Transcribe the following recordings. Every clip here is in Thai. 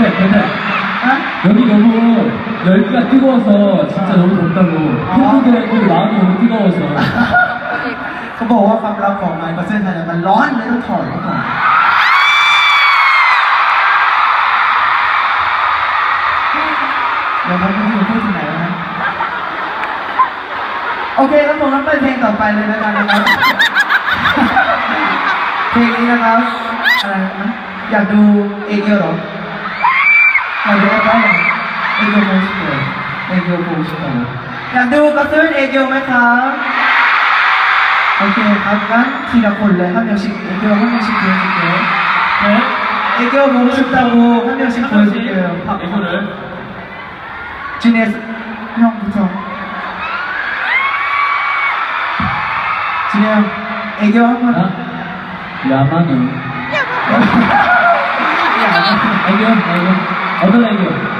벨벳, 벨벳. ฮะ 여기 너무 열기가 뜨거워서 진짜 너무 덥다고. 한국의 그 마음이 너무 뜨거워서. เขาบอกว่าความรักของไมค์กับเส้นไทยเนี่ยมันร้อนเลยต้องถอดออกก่อนเดี๋ยวครับพี่จะพูดถึงไหนแล้วนะโอเคครับผมงั้นไปเพลงต่อไปเลยแล้วกันนะครับ เพลงนี้นะครับอะไรนะอยากดูเอเกียวเหรอ 아, 내가 애교만 싶어요. 애교 보고 싶어요. 양대호 값을 애교만 다. 오케이, 잠깐 티랑 콜레 한 명씩, 애교 한 명씩 보여줄게요. 네. 애교 보고 싶다고 한 명씩 한 명씩 보여줄게요. 밥. 애교를. 준혜 형부터. 준혜 형, 애교 한 번. 야만은. 야만. 애교, 애교. 어떨래요?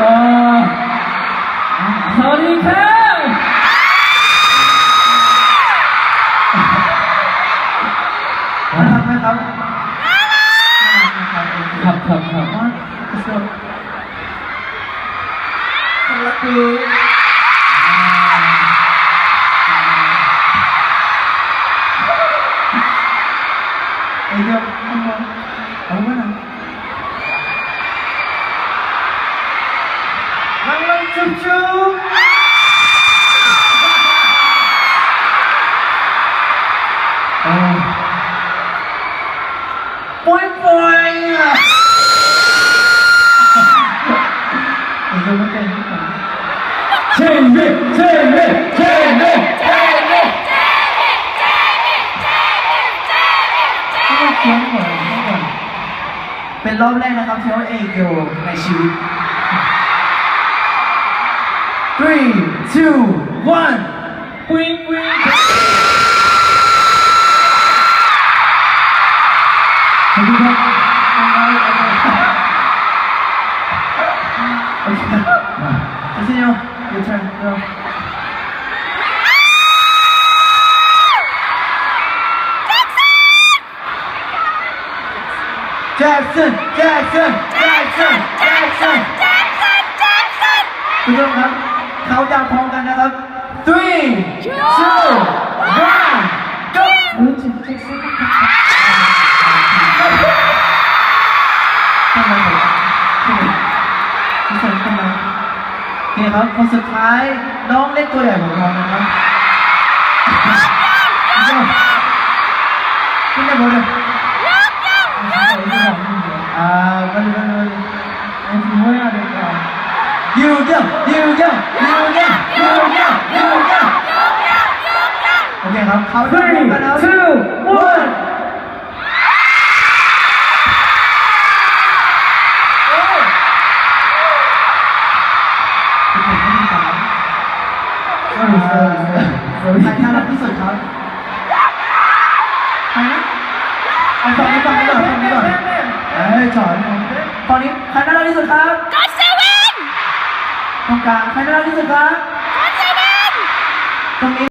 아, 서리카! Thật, thật, thật. Thật, thật. Thật là cười. รับน่ารักนะครับโอเคครับครับครับ น้อหมดน้องหมดเป็นรอบแรกนะครับที่เขาเอเกียวในชีวิต three two one วิงวิงขอบคุณครับโอเค continue your turn girl จ็คสันทุกคนครับเขาดาวพร้อมกันนะครับ three two one go เฮ้ยจิ๊บจิ๊บจิ๊บทำไมผมทำไมพี่สันทำไมโอเคครับคนสุดท้ายน้องเล็กตัวใหญ่ของเรานะครับพี่เ ayuda hoy en su nueva década. You go, you go, you go, you go, โอเคครับเขาจะรวมกันแล้ว two one ใครน่ารักที่สุดครับใครนะเอาสองนี้ก่อนก่อนสองนี้ก่องเอ้ยจอด ฝั่งนี้ใครน่ารักที่สุดครับก็เซเว่นตรงกลางใครน่ารักที่สุดครับก็เซเว่นตรงนี้